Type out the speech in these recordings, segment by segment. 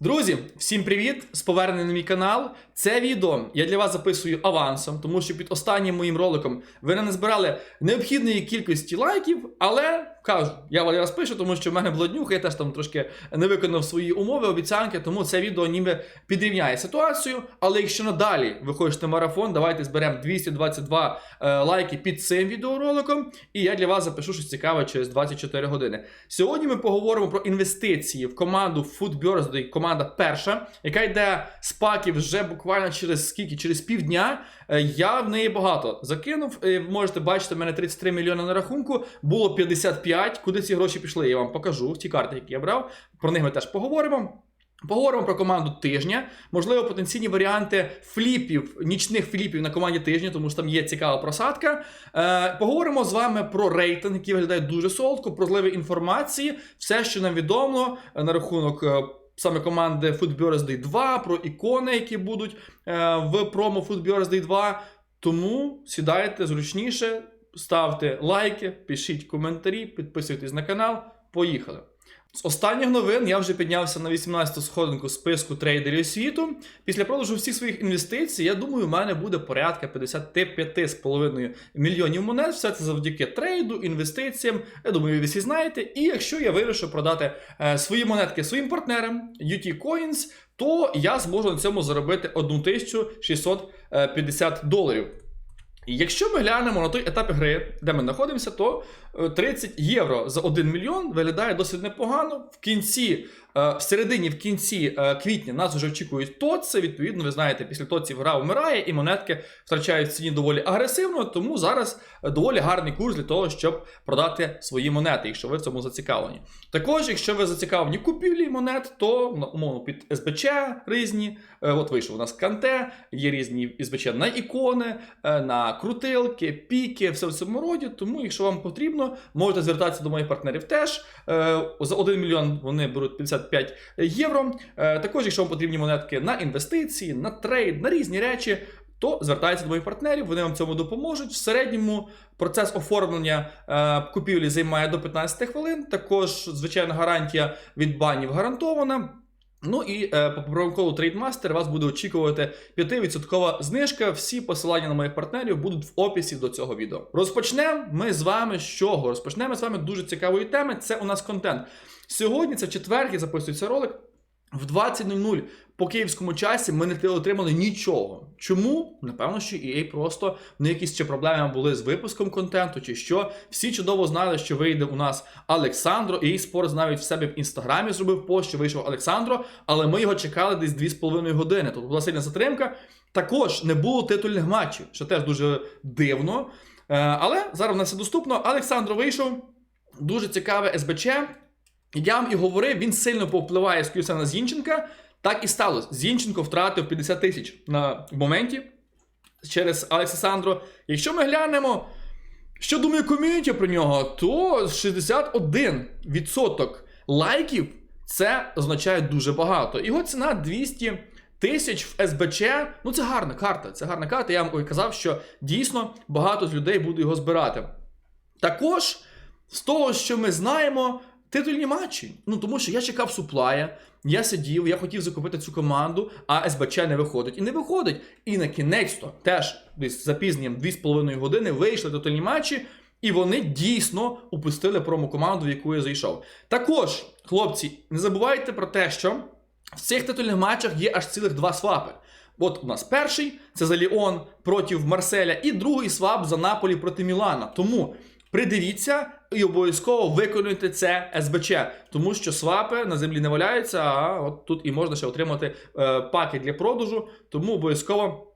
Друзі, всім привіт! З поверненням на мій канал. Це відео я для вас записую авансом, тому що під останнім моїм роликом ви не назбирали необхідної кількості лайків, але кажу, я вас пишу, тому що в мене блоднюха, я теж там трошки не виконав свої умови, обіцянки, тому це відео ніби підрівняє ситуацію. Але якщо надалі ви хочете марафон, давайте зберемо 222 е, лайки під цим відеороликом, і я для вас запишу щось цікаве через 24 години. Сьогодні ми поговоримо про інвестиції в команду Food Birthday, команда перша, яка йде з паків вже буквально через скільки? Через півдня. Е, Я в неї багато закинув. Е, Можете бачити, в мене 33 мільйони на рахунку, було 55. Куди ці гроші пішли? Я вам покажу. Ті карти, які я брав. Про них ми теж поговоримо. Поговоримо про команду тижня, можливо, потенційні варіанти фліпів, нічних фліпів на команді тижня, тому що там є цікава просадка. Е, поговоримо з вами про рейтинг, який виглядає дуже солодко, про зливи інформації, все, що нам відомо е, на рахунок. Саме команди Food Birthday 2, про ікони, які будуть е, в промо Food Birthday 2. Тому сідайте зручніше, ставте лайки, пишіть коментарі, підписуйтесь на канал. Поїхали! З останніх новин я вже піднявся на 18-ту сходинку списку трейдерів світу. Після продажу всіх своїх інвестицій, я думаю, у мене буде порядка 55,5 мільйонів монет. Все це завдяки трейду, інвестиціям. Я думаю, ви всі знаєте. І якщо я вирішу продати е, свої монетки своїм партнерам UT Coins, то я зможу на цьому заробити 1650 доларів. Якщо ми глянемо на той етап гри, де ми знаходимося, то е, 30 євро за 1 мільйон виглядає досить непогано. В кінці, е, в середині, в кінці е, квітня нас вже очікують тоци. Відповідно, ви знаєте, після тоців гра вмирає і монетки втрачають в ціні доволі агресивно. Тому зараз е, доволі гарний курс для того, щоб продати свої монети, якщо ви в цьому зацікавлені. Також, якщо ви зацікавлені купівлі монет, то умовно під СБЧ різні. Е, От вийшов у нас канте, є різні СБЧ на ікони, е, на крутилки, піки, все в цьому роді. Тому, якщо вам потрібно, можете звертатися до моїх партнерів теж. Е, За 1 мільйон вони беруть 55 євро. Е, Також, якщо вам потрібні монетки на інвестиції, на трейд, на різні речі. То звертайтеся до моїх партнерів, вони вам цьому допоможуть. В середньому процес оформлення е, купівлі займає до 15 хвилин. Також, звичайно, гарантія від банів гарантована. Ну і е, по промокоду TradeMaster вас буде очікувати 5% знижка. Всі посилання на моїх партнерів будуть в описі до цього відео. Розпочнемо ми з вами з чого? Розпочнемо з вами дуже цікавої теми. Це у нас контент. Сьогодні, це четвер, я записую ролик. В 20.00 по київському часі ми не отримали нічого. Чому? Напевно, що EA просто в них якісь ще проблеми були з випуском контенту, чи що. Всі чудово знали, що вийде у нас Олександро. EA Sports навіть в себе в інстаграмі зробив пост, що вийшов Олександро, але ми його чекали десь 2,5 години. Тобто була сильна затримка. Також не було титульних матчів, що теж дуже дивно. Е, Але зараз в нас все доступно. Олександро вийшов. Дуже цікаве СБЧ. Я вам і говорив, він сильно повпливає з на Зінченка. Так і сталося. Зінченко втратив 50 тисяч на моменті через Алекса Сандро. Якщо ми глянемо, що думає ком'юніті про нього, то 61% лайків це означає дуже багато. Його ціна 200 тисяч в СБЧ. Ну це гарна карта. Це гарна карта. Я вам казав, що дійсно багато з людей буде його збирати. Також з того, що ми знаємо, титульні матчі. Ну тому що я чекав суплая, я сидів, я хотів закупити цю команду, а СБЧ не виходить. І не виходить. І на кінець-то теж десь з запізненням 2,5 години вийшли титульні матчі, і вони дійсно упустили промо-команду, в яку я зайшов. Також, хлопці, не забувайте про те, що в цих титульних матчах є аж цілих два свапи. От у нас перший це за Ліон проти Марселя, і другий свап за Наполі проти Мілана. Тому придивіться і обов'язково виконуйте це СБЧ, тому що свапи на землі не валяються, а от тут і можна ще отримати е, паки для продажу, тому обов'язково.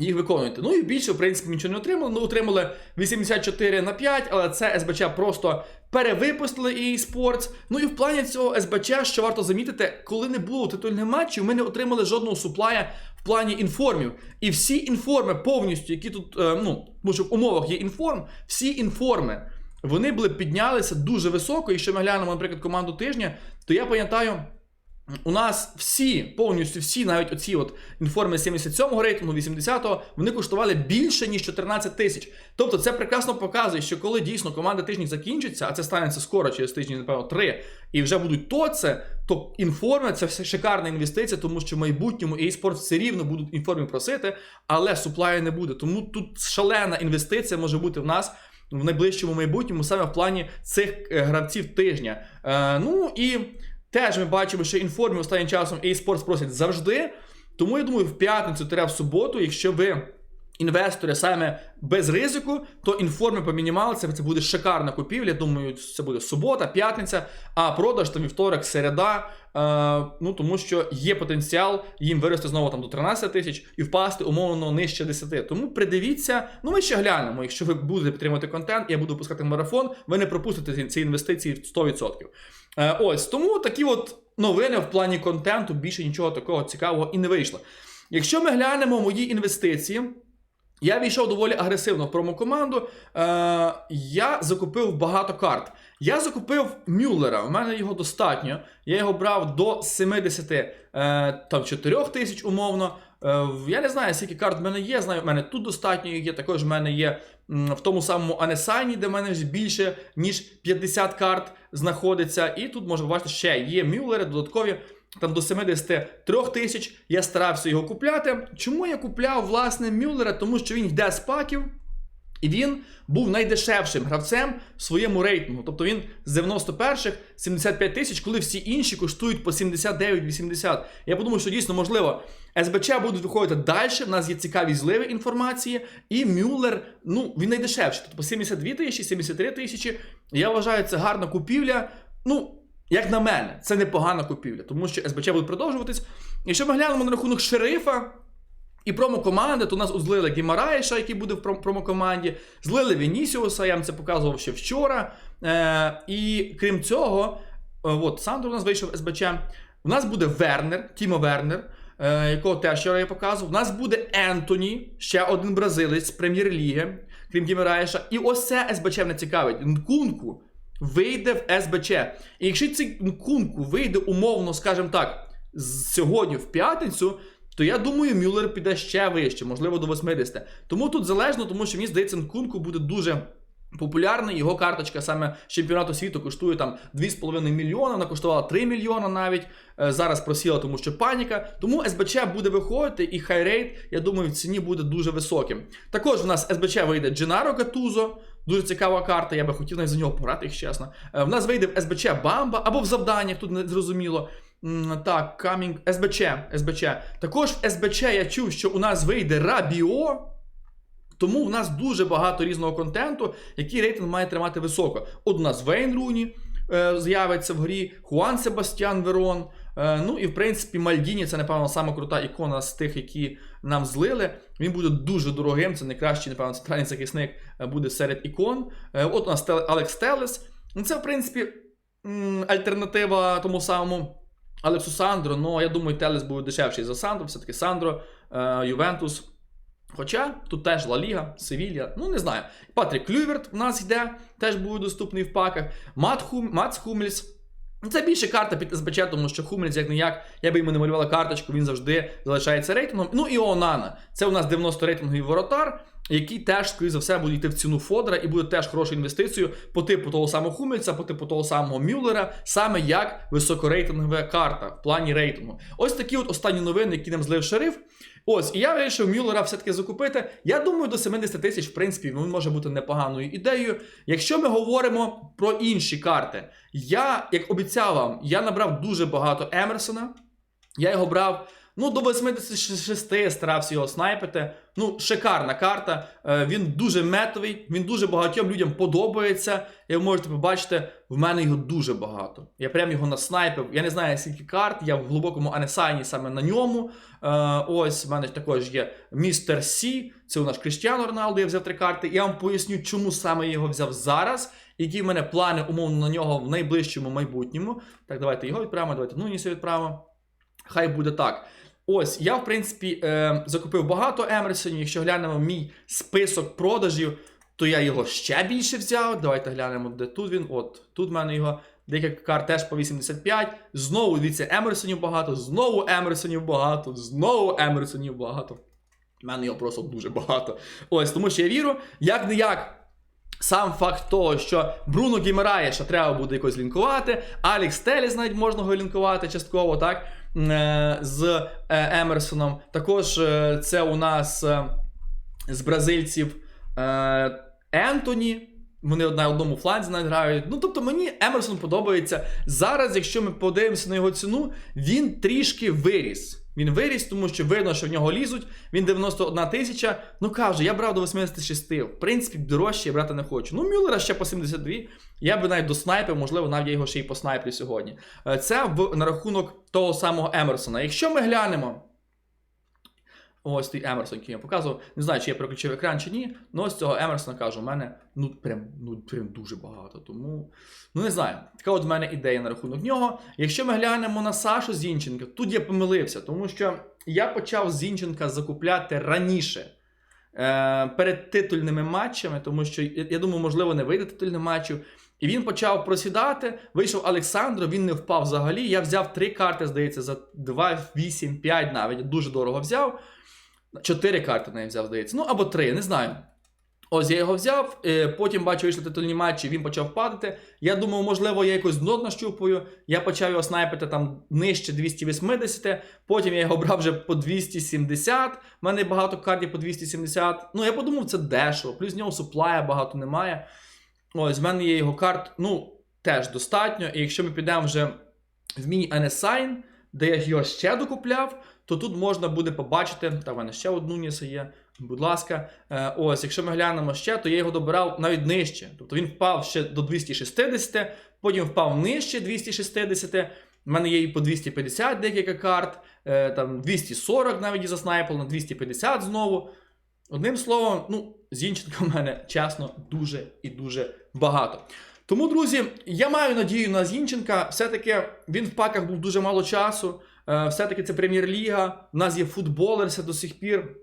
Їх виконуйте. Ну і більше, в принципі, нічого не отримали. Ну, отримали 84 на 5, але це СБЧ просто перевипустили EA Sports. Ну і в плані цього СБЧ, що варто замітити, коли не було титульних матчів, ми не отримали жодного суплая в плані інформів. І всі інформи повністю, які тут, е, ну, тому що в умовах є інформ, всі інформи, вони були піднялися дуже високо. І якщо ми глянемо, наприклад, команду тижня, то я пам'ятаю. У нас всі, повністю всі, навіть оці от інформи 77-го рейтингу, 80-го, вони коштували більше, ніж 14 тисяч. Тобто це прекрасно показує, що коли дійсно команда тижні закінчиться, а це станеться скоро, через тиждень, напевно, три, і вже будуть то це, то інформи це все шикарна інвестиція, тому що в майбутньому e-спорт все рівно будуть інформи просити, але суплаю не буде. Тому тут шалена інвестиція може бути в нас. В найближчому майбутньому саме в плані цих е, гравців тижня. Е, ну і Теж ми бачимо, що інформі останнім часом eSports просять завжди. Тому я думаю, в п'ятницю в суботу, якщо ви інвестори саме без ризику, то інформи по мінімалці це буде шикарна купівля. Думаю, це буде субота, п'ятниця, а продаж там вівторок, середа. Е, ну тому що є потенціал їм вирости знову там до 13 тисяч і впасти умовно нижче 10. Тому придивіться. Ну ми ще глянемо. Якщо ви будете підтримувати контент, я буду пускати марафон. Ви не пропустите ці- ці інвестиції 100%. Е, ось тому такі от новини в плані контенту більше нічого такого цікавого і не вийшло. Якщо ми глянемо мої інвестиції. Я війшов доволі агресивно в промокоманду. Е, я закупив багато карт. Я закупив Мюллера, у мене його достатньо. Я його брав до 70 е, там 4 тисяч умовно. Е, я не знаю, скільки карт в мене є. Знаю, в мене тут достатньо їх є. Також в мене є в тому самому Анесайні, де в мене вже більше ніж 50 карт знаходиться. І тут можна побачити, ще є Мюллери додаткові. Там до 73 тисяч я старався його купляти. Чому я купляв власне Мюллера? Тому що він йде з паків, і він був найдешевшим гравцем в своєму рейтингу. Тобто він з 91-х 75 тисяч, коли всі інші коштують по 79-80. Я подумав, що дійсно можливо. СБЧ будуть виходити далі. В нас є цікаві зливи інформації, і Мюллер, ну він найдешевший. Тобто по 72 тисячі, 73 тисячі. Я вважаю, це гарна купівля. Ну, як на мене, це непогана купівля, тому що СБЧ буде продовжуватись. Якщо ми глянемо на рахунок шерифа і промокоманди, то у нас злили Гімараєша, який буде в промокоманді, злили Вінісіуса, я вам це показував ще вчора. Е, і крім цього, е, от Сандро у нас вийшов СБЧ. У нас буде Вернер, Тімо Вернер, е, якого теж вчора я показував. У нас буде Ентоні, ще один бразилець з прем'єр-ліги, крім Гімараєша. І ось це СБЧ мене цікавить. Нкунку вийде в СБЧ. І якщо цей Нкунку вийде умовно, скажімо так, сьогодні в п'ятницю, то я думаю, Мюллер піде ще вище, можливо, до 80. Тому тут залежно, тому що мені здається, Нкунку буде дуже. Популярний його карточка саме з чемпіонату світу коштує там 2,5 мільйона, вона коштувала 3 мільйона навіть. Е, Зараз просіла, тому що паніка. Тому СБЧ буде виходити, і хайрейт, я думаю, в ціні буде дуже високим. Також в нас СБЧ вийде Дженаро Гатузо, дуже цікава карта. Я би хотів навіть за нього пограти, якщо чесно. Е, В нас вийде в СБЧ Бамба або в завданнях, тут не зрозуміло. Так, Камінг, СБЧ, СБЧ. Також в СБЧ я чув, що у нас вийде Рабіо. Тому в нас дуже багато різного контенту, який рейтинг має тримати високо. От у нас Вейн Руні е, з'явиться в грі, Хуан Себастьян Верон. Е, ну і в принципі Мальдіні це, напевно, сама крута ікона з тих, які нам злили. Він буде дуже дорогим. Це найкращий, напевно, центральний захисник е, буде серед ікон. Е, от у нас Алекс Телес. Ну, це, в принципі, альтернатива тому самому Алексу Сандро. Ну, я думаю, Телес буде дешевший за Сандро. Все-таки Сандро, Ювентус. Хоча тут теж Ла Ліга, Севілья, ну не знаю. Патрік Клюверт в нас йде, теж буде доступний в паках. Мат Хум, Мац Хумельс. Ну, Це більше карта під СБЧ, тому що Хумельс, як не як, я би йому не малювала карточку, він завжди залишається рейтингом. Ну і Онана. Це у нас 90 рейтинговий воротар, який теж, скоріше за все, буде йти в ціну Фодора і буде теж хорошою інвестицією по типу того самого Хумельса, по типу того самого Мюллера, саме як високорейтингова карта в плані рейтингу. Ось такі от останні новини, які нам злив шериф. Ось, і я вирішив Мюллера все-таки закупити. Я думаю, до 70 тисяч, в принципі, він може бути непоганою ідеєю. Якщо ми говоримо про інші карти, я, як обіцяв вам, я набрав дуже багато Емерсона. Я його брав. Ну, до 86 старався його снайпити. Ну, шикарна карта. Е, Він дуже метовий, він дуже багатьом людям подобається. Як ви можете побачити, в мене його дуже багато. Я прям його наснайпив. Я не знаю, скільки карт, я в глибокому анесайні саме на ньому. Е, Ось в мене також є Містер Сі. Це у нас Кріштіану Роналду, я взяв три карти. Я вам поясню, чому саме я його взяв зараз. Які в мене плани умовно на нього в найближчому майбутньому. Так, давайте його відправимо, давайте Нунісу відправимо. Хай буде так. Ось, я, в принципі, е, закупив багато Емерсонів. Якщо глянемо мій список продажів, то я його ще більше взяв. Давайте глянемо, де тут він. От, тут в мене його декілька карт теж по 85. Знову дивіться, Емерсонів багато, знову Емерсонів багато, знову Емерсонів багато. У мене його просто дуже багато. Ось, тому що я вірю, як не як. Сам факт того, що Бруно Гімераєша треба буде якось лінкувати, Алікс Теліс навіть можна його лінкувати частково, так? Е, З е, Емерсоном. Також е, це у нас з бразильців Ентоні. Вони на одному фланзі грають. Ну, тобто мені Емерсон подобається. Зараз, якщо ми подивимося на його ціну, він трішки виріс. Він виріс, тому що видно, що в нього лізуть. Він 91 тисяча. Ну каже, я брав до 86. В принципі, дорожче я брати не хочу. Ну, Мюллера ще по 72. Я би навіть до снайпів, можливо, навіть я його ще й по снайплю сьогодні. Е, Це в, на рахунок того самого Емерсона. Якщо ми глянемо. Ось той Емерсон, який я показував. Не знаю, чи я переключив екран чи ні. Ну ось цього Емерсона кажу, у мене ну прям, ну прям дуже багато. Тому ну не знаю. Така от в мене ідея на рахунок нього. Якщо ми глянемо на Сашу Зінченка, тут я помилився, тому що я почав Зінченка закупляти раніше. Е, перед титульними матчами, тому що я, думаю, можливо, не вийде титульних матчів. І він почав просідати. Вийшов Олександро, він не впав взагалі. Я взяв три карти, здається, за 2, 8, 5 навіть. Дуже дорого взяв. Чотири карти навіть взяв, здається. Ну або три, не знаю. Ось я його взяв, е, потім бачу, вийшли титульні матчі, він почав падати. Я думав, можливо, я якось дно нащупаю. Я почав його снайпити там нижче 280, потім я його брав вже по 270. У мене багато картів по 270. Ну, я подумав, це дешево. Плюс в нього суплая багато немає. Ось, в мене є його карт, ну, теж достатньо. І якщо ми підемо вже в міні Unassigned, де я його ще докупляв, то тут можна буде побачити. Та в мене ще одну ніса є. Будь ласка, Е, ось, якщо ми глянемо ще, то я його добирав навіть нижче. Тобто він впав ще до 260, потім впав нижче 260. У мене є і по 250 декілька карт, е, там 240 навіть і на 250 знову. Одним словом, ну, Зінченка в мене чесно дуже і дуже багато. Тому, друзі, я маю надію на Зінченка. Все-таки він в паках був дуже мало часу. Е, Все-таки це прем'єр-ліга. У нас є футболерся до сих пір.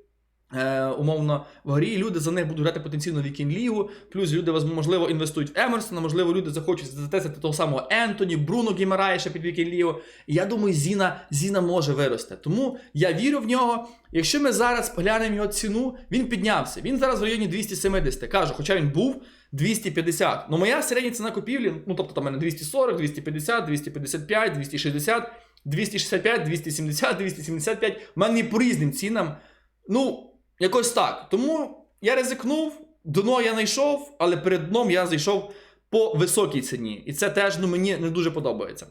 Е, умовно в грі люди за них будуть грати потенційно вікінг-лігу. Плюс люди можливо інвестують в Емерсона, можливо, люди захочуть затестити того самого Ентоні, Бруно Гімараєша під вікінг-лігу. Я думаю, Зіна, Зіна може вирости. Тому я вірю в нього. Якщо ми зараз поглянемо його ціну, він піднявся. Він зараз в районі 270. Кажу, хоча він був 250. Ну, моя середня ціна купівлі, ну тобто там мене 240, 250, 255, 260, 265, 270, 275. У мене по різним цінам. Ну, якось так. Тому я ризикнув, дно я знайшов, але перед дном я зайшов по високій ціні. І це теж ну, мені не дуже подобається.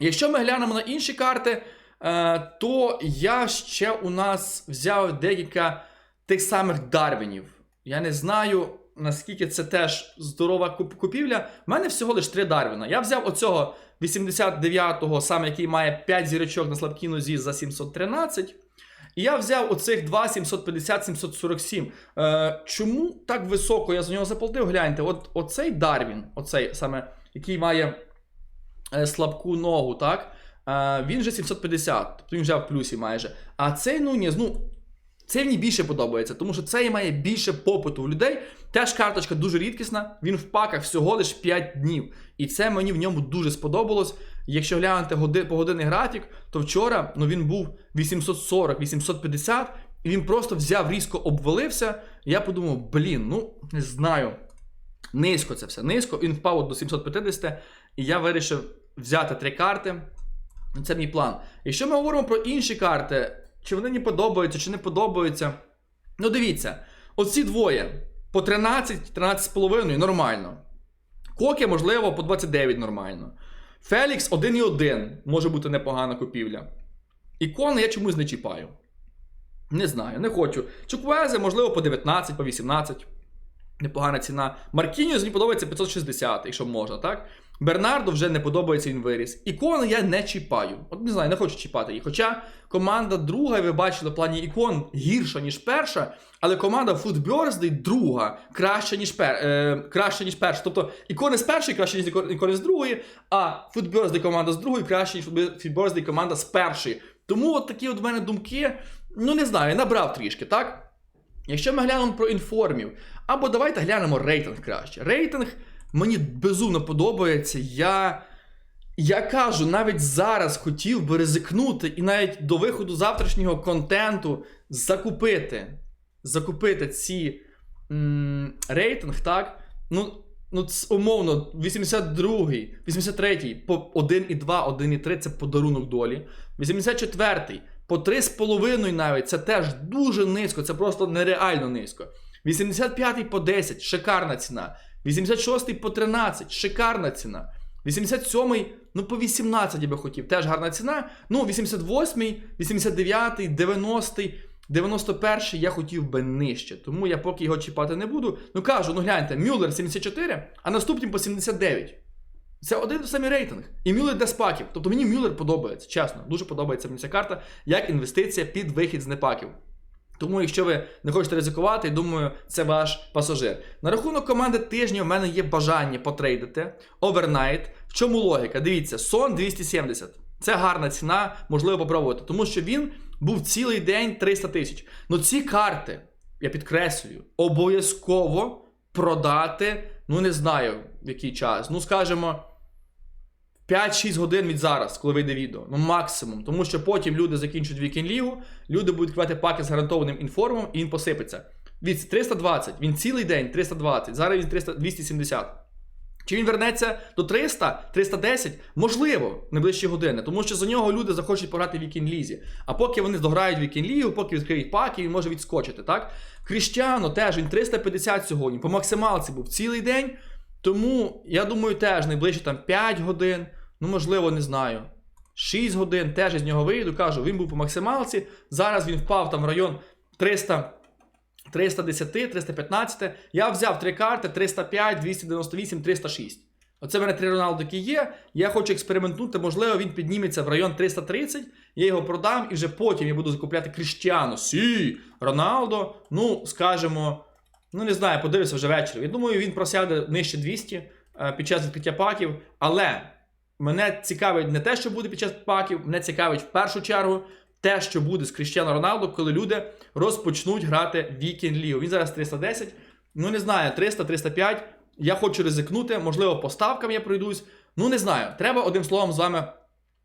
Якщо ми глянемо на інші карти, е, то я ще у нас взяв декілька тих самих Дарвінів. Я не знаю, наскільки це теж здорова купівля. У мене всього лише три Дарвіна. Я взяв оцього 89-го, саме який має 5 зірочок на слабкій нозі за 713. І я взяв оцих два 750-747. Е, чому так високо я за нього заплатив? Гляньте, от оцей Дарвін, оцей саме, який має е, слабку ногу, так? Е, він же 750, тобто він вже в плюсі майже. А цей Нуніс, ну. Цей мені більше подобається, тому що цей має більше попиту у людей. Теж карточка дуже рідкісна, він в паках всього лише 5 днів. І це мені в ньому дуже сподобалось. Якщо глянути годи, погодинний графік, то вчора ну, він був 840-850, і він просто взяв, різко обвалився. Я подумав, блін, ну не знаю. Низько це все. Низько, він впав до 750, і я вирішив взяти три карти. Це мій план. Якщо ми говоримо про інші карти, чи вони мені подобаються, чи не подобаються. Ну, дивіться, оці двоє по 13, 13,5 нормально. Кокі, можливо, по 29 нормально. Фелікс 1,1 може бути непогана купівля. Ікони я чомусь не чіпаю. Не знаю, не хочу. Чуквезе, можливо, по 19, по 18. Непогана ціна. Маркініус мені подобається 560, якщо можна, так? Бернардо вже не подобається він виріс. Ікони я не чіпаю. От не знаю, не хочу чіпати їх. Хоча команда друга, ви бачили, в плані ікон гірша, ніж перша, але команда Footbirthday друга краща, ніж пер, е, краща, ніж перша. Тобто ікони з першої краще, ніж ікони- з другої, а Footbirthday команда з другої краще, ніж Footbirthday команда з першої. Тому от такі от в мене думки, ну не знаю, набрав трішки, так? Якщо ми глянемо про інформів, або давайте глянемо рейтинг краще. Рейтинг мені безумно подобається. Я Я кажу, навіть зараз хотів би ризикнути і навіть до виходу завтрашнього контенту закупити, закупити ці м, рейтинг, так? Ну, ну умовно, 82-й, 83-й по 1,2, 1,3 це подарунок долі. 84-й по 3,5 навіть це теж дуже низько, це просто нереально низько. 85-й по 10 шикарна ціна. 86-й по 13 шикарна ціна. 87-й, ну по 18 я би хотів, теж гарна ціна. Ну, 88-й, 89-й, 90-й, 91-й я хотів би нижче. Тому я поки його чіпати не буду. Ну кажу, ну гляньте, Мюллер 74, а наступний по 79. Це один самий рейтинг. І Мюллер для спаків. Тобто мені Мюллер подобається, чесно. Дуже подобається мені ця карта як інвестиція під вихід з непаків. Тому, якщо ви не хочете ризикувати, думаю, це ваш пасажир. На рахунок команди тижня в мене є бажання потрейдити. Овернайт. В чому логіка? Дивіться, сон 270. Це гарна ціна, можливо попробувати, тому що він був цілий день 300 тисяч. Ну ці карти, я підкреслюю, обов'язково продати, ну не знаю в який час. Ну, скажімо. 5-6 годин від зараз, коли вийде відео. Ну максимум. Тому що потім люди закінчують вікінг лігу, люди будуть купувати паки з гарантованим інформом, і він посипеться. Від 320, він цілий день 320, зараз він 300, 270. Чи він вернеться до 300, 310? Можливо, найближчі години, тому що за нього люди захочуть пограти в вікінг лізі. А поки вони дограють вікінг лігу, поки відкриють паки, він може відскочити, так? Кріщано теж він 350 сьогодні, по максималці був цілий день. Тому я думаю, теж найближче там 5 годин, ну можливо, не знаю. 6 годин теж із нього вийду. Кажу, він був по максималці. Зараз він впав там в район 300, 310, 315. Я взяв три карти: 305, 298, 306. Оце в мене три Роналду, які є. Я хочу експериментнути. Можливо, він підніметься в район 330. Я його продам і вже потім я буду закупляти Кріштіану. Сі, Роналдо. Ну, скажімо. Ну, не знаю, подивлюся вже ввечері. Я думаю, він просяде нижче 200 е, під час відкриття паків. Але мене цікавить не те, що буде під час паків, мене цікавить в першу чергу те, що буде з Кріштіано Роналдо, коли люди розпочнуть грати Вікінг Лігу. Він зараз 310. Ну, не знаю, 300-305. Я хочу ризикнути, можливо, по ставкам я пройдусь. Ну, не знаю. Треба одним словом з вами,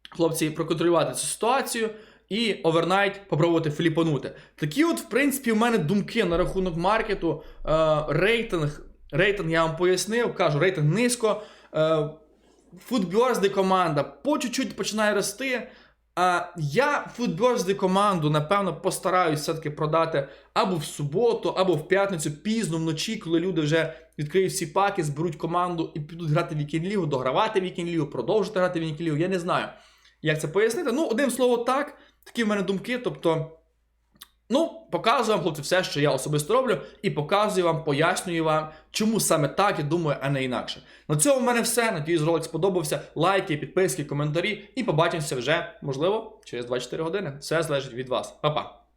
хлопці, проконтролювати цю ситуацію і овернайт попробувати фліпанути. Такі, от, в принципі, у мене думки на рахунок маркету. Е, рейтинг, рейтинг я вам пояснив, кажу, рейтинг низько. Е, Футберзди команда по чуть-чуть починає рости. А я футберзди команду, напевно, постараюсь все-таки продати або в суботу, або в п'ятницю, пізно вночі, коли люди вже відкриють всі паки, зберуть команду і підуть грати в Вікінг-лігу, догравати Вікінг-лігу, продовжити грати в Вікінг-лігу. Я не знаю, як це пояснити. Ну, одним словом, так, такі в мене думки. Тобто, ну, показую вам, хлопці, все, що я особисто роблю, і показую вам, пояснюю вам, чому саме так я думаю, а не інакше. На цьому в мене все. Надіюсь, ролик сподобався. Лайки, підписки, коментарі. І побачимося вже, можливо, через 24 години. Все залежить від вас. Па-па!